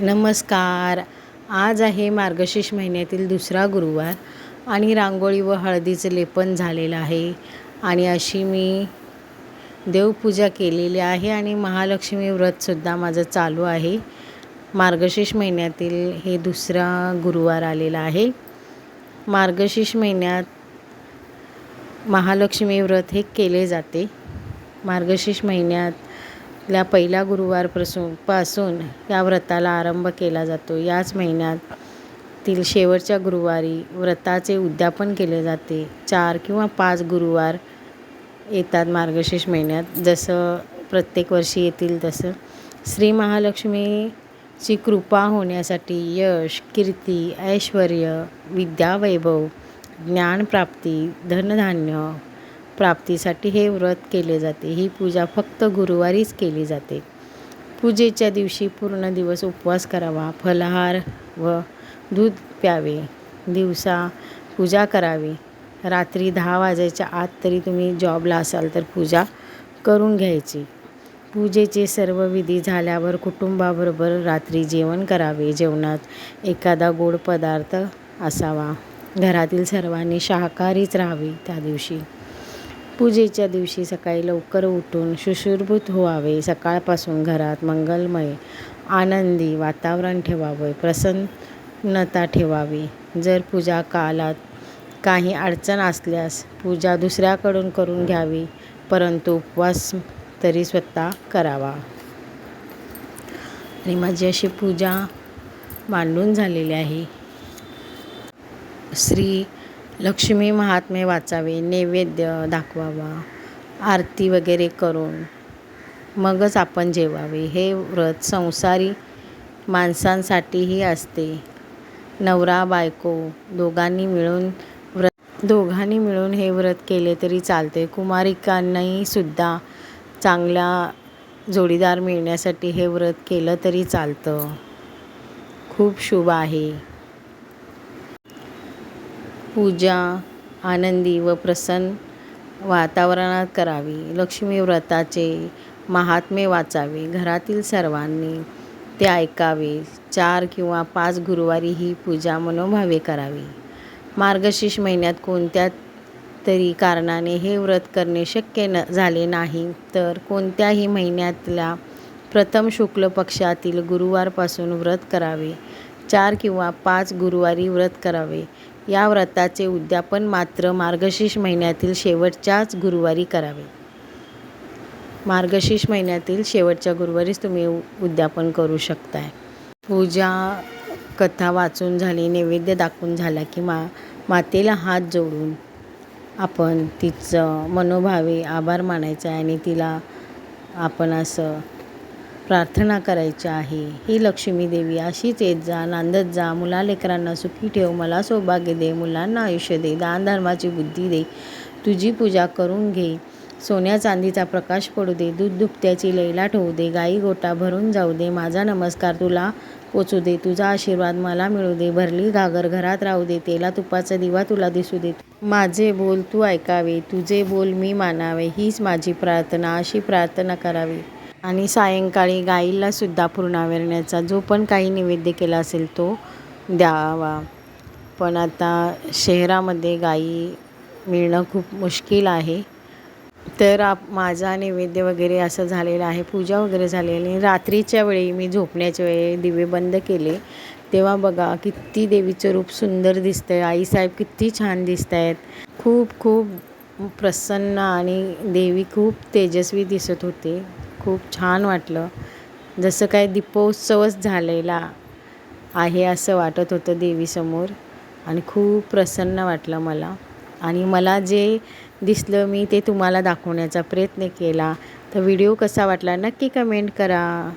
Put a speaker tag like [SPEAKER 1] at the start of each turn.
[SPEAKER 1] नमस्कार. आज आहे मार्गशीर्ष महिन्यातील दुसरा गुरुवार आणि रांगोळी व हळदीचं लेपन झालेलं आहे आणि अशी मी देवपूजा केलेली आहे आणि महालक्ष्मी व्रतसुद्धा माझं चालू आहे. मार्गशीर्ष महिन्यातील हे दुसरा गुरुवार आलेला आहे. मार्गशीर्ष महिन्यात महालक्ष्मी व्रत हे केले जाते. मार्गशीर्ष महिन्यातल्या पहिल्या गुरुवारपासून पासून या व्रताला आरंभ केला जातो. याच महिन्यातील शेवटच्या गुरुवारी व्रताचे उद्यापन केले जाते. चार किंवा पाच गुरुवार येतात मार्गशीर्ष महिन्यात. जसं प्रत्येक वर्षी येतील तसं. श्री महालक्ष्मीची कृपा होण्यासाठी यश कीर्ती ऐश्वर विद्यावैभव ज्ञानप्राप्ती धनधान्य प्राप्तीसाठी हे व्रत केले जाते. ही पूजा फक्त गुरुवारीच केली जाते. पूजेच्या दिवशी पूर्ण दिवस उपवास करावा. फलाहार व दूध प्यावे. दिवसा पूजा करावी. रात्री दहा वाजायच्या आत तरी तुम्ही जॉबला असाल तर पूजा करून घ्यायची. पूजेचे सर्व विधी झाल्यावर कुटुंबाबरोबर रात्री जेवण करावे. जेवणात एखादा गोड पदार्थ असावा. घरातील सर्वांनी शाकाहारीच राहावे त्या दिवशी. पूजेच्या दिवशी सकाळी लवकर उठून शुश्रूभूत व्हावे सकाळपासून घरात मंगलमय आनंदी वातावरण ठेवावे प्रसन्नता ठेवावी. जर पूजा कालात काही अडचण असल्यास पूजा दुसऱ्याकडून करून घ्यावी परंतु उपवास तरी स्वतः करावा. आणि माझी अशी पूजा मांडून झालेली आहे. श्री लक्ष्मी महात्मे वाचावे नैवेद्य दाखवावा आरती वगैरे करून मगच आपण जेवावे. हे व्रत संसारी माणसांसाठीही असते. नवरा बायको दोघांनी मिळून व्रत दोघांनी मिळून हे व्रत केले तरी चालते. कुमारिकांनाही सुद्धा चांगला जोडीदार मिळण्यासाठी हे व्रत केलं तरी चालतं. खूप शुभ आहे. पूजा आनंदी व प्रसन्न वातावरणात करावी. लक्ष्मी व्रताचे महात्मे वाचावे. घरातील सर्वांनी ते ऐकावे. चार किंवा पाच गुरुवारी ही पूजा मनोभावे करावी. मार्गशीर्ष महिन्यात कोणत्या तरी कारणाने हे व्रत करणे शक्य न झाले नाही तर कोणत्याही महिन्यातल्या प्रथम शुक्ल पक्षातील गुरुवारपासून व्रत करावे. चार किंवा पाच गुरुवारी व्रत करावे. या व्रताचे उद्यापन मात्र मार्गशीर्ष महिन्यातील शेवटच्याच गुरुवारी करावे. मार्गशीर्ष महिन्यातील शेवटच्या गुरुवारीच तुम्ही उद्यापन करू शकताय. पूजा कथा वाचून झाली नैवेद्य दाखवून झाला की मा मातेला हात जोडून आपण तिचं मनोभावे आभार मानायचा आहे आणि तिला आपण असं प्रार्थना करायची आहे. ही लक्ष्मी देवी अशीच येत जा नांदत जा. मुला लेकरांना सुखी ठेव. मला सौभाग्य दे. मुलांना आयुष्य दे. दान धर्माची बुद्धी दे. तुझी पूजा करून घे. सोन्या चांदीचा प्रकाश पडू दे. दूध दुभत्याची लैला ठेवू दे. गाई गोटा भरून जाऊ दे. माझा नमस्कार तुला पोचू दे. तुझा आशीर्वाद मला मिळू दे. भरली घागर घरात राहू दे. तेला तुपाचा दिवा तुला दिसू दे. माझे बोल तू ऐकावे. तुझे बोल मी मानावे. हीच माझी प्रार्थना. अशी प्रार्थना करावी. आणि सायंकाळी गाईलासुद्धा पूर्णावरण्याचा जो पण काही नैवेद्य केला असेल तो द्यावा. पण आता शहरामध्ये गाई मिळणं खूप मुश्किल आहे. तर आप माझा नैवेद्य वगैरे असं झालेलं आहे पूजा वगैरे झालेली आणि रात्रीच्या वेळी मी झोपण्याच्या वेळी दिवे बंद केले. तेव्हा बघा किती देवीचं रूप सुंदर दिसतं आहे आईसाहेब किती छान दिसत आहेत खूप खूप प्रसन्न आणि देवी खूप तेजस्वी दिसत होते. खूप छान वाटलं. जसं काय दीपोत्सवच झालेला आहे असं वाटत होतं देवीसमोर आणि खूप प्रसन्न वाटलं मला. आणि मला जे दिसलं मी ते तुम्हाला दाखवण्याचा प्रयत्न केला. तर व्हिडिओ कसा वाटला नक्की कमेंट करा.